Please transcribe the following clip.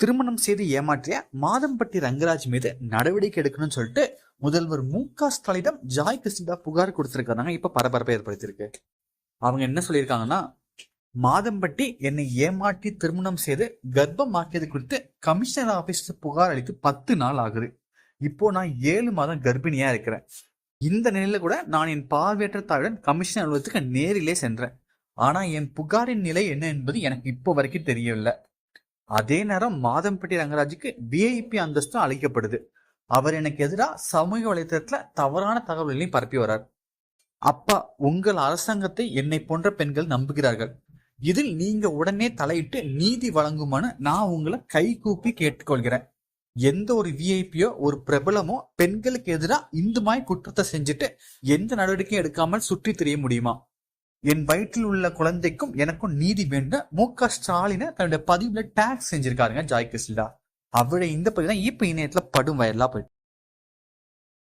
திருமணம் செய்து ஏமாற்றிய மாதம்பட்டி ரங்கராஜ் மீது நடவடிக்கை எடுக்கணும்னு சொல்லிட்டு முதல்வர் மு க ஸ்டாலினிடம் ஜாய் கிருஷ்ணதா புகார் கொடுத்திருக்காங்க இப்ப பரபரப்பை ஏற்படுத்தியிருக்கு. அவங்க என்ன சொல்லியிருக்காங்கன்னா மாதம்பட்டி என்னை ஏமாற்றி திருமணம் செய்து கர்ப்பம் ஆக்கியது குறித்து கமிஷனர் ஆபீஸ் புகார் அளித்து பத்து நாள் ஆகுது. இப்போ நான் ஏழு மாதம் கர்ப்பிணியா இருக்கிறேன். இந்த நிலையில கூட நான் என் பார்வையற்ற தாயுடன் கமிஷனர் அலுவலகத்துக்கு நேரிலே சென்றேன். ஆனா என் புகாரின் நிலை என்ன என்பது எனக்கு இப்போ வரைக்கும் தெரியவில்லை. அதே நேரம் மாதம்பட்டி ரங்கராஜுக்கு விஐபி அந்தஸ்தும் அளிக்கப்படுது. அவர் எனக்கு எதிராக சமூக வலைத்தளத்துல தவறான தகவல்களையும் பரப்பி வரார் அப்பா உங்கள் அரசாங்கத்தை என்னை போன்ற பெண்கள் நம்புகிறார்கள். இதில் நீங்க உடனே தலையிட்டு நீதி வழங்குமான்னு நான் உங்களை கை கூப்பி கேட்டுக்கொள்கிறேன். எந்த ஒரு விஐபியோ ஒரு பிரபலமோ பெண்களுக்கு எதிராக இந்த மாதிரி குற்றத்தை செஞ்சுட்டு எந்த நடவடிக்கையும் எடுக்காமல் சுற்றி திரிய முடியுமா? என் வயிற்றில் உள்ள குழந்தைக்கும் எனக்கும் நீதி வேண்டும் மு க ஸ்டாலினை தன்னுடைய பதிவுல டேக்ஸ் செஞ்சிருக்காருங்க ஜாய் கிருஷ்ணா அவருடைய இந்த பதிவு தான் இப்ப இணையத்துல படும் வயலா போயிட்டு.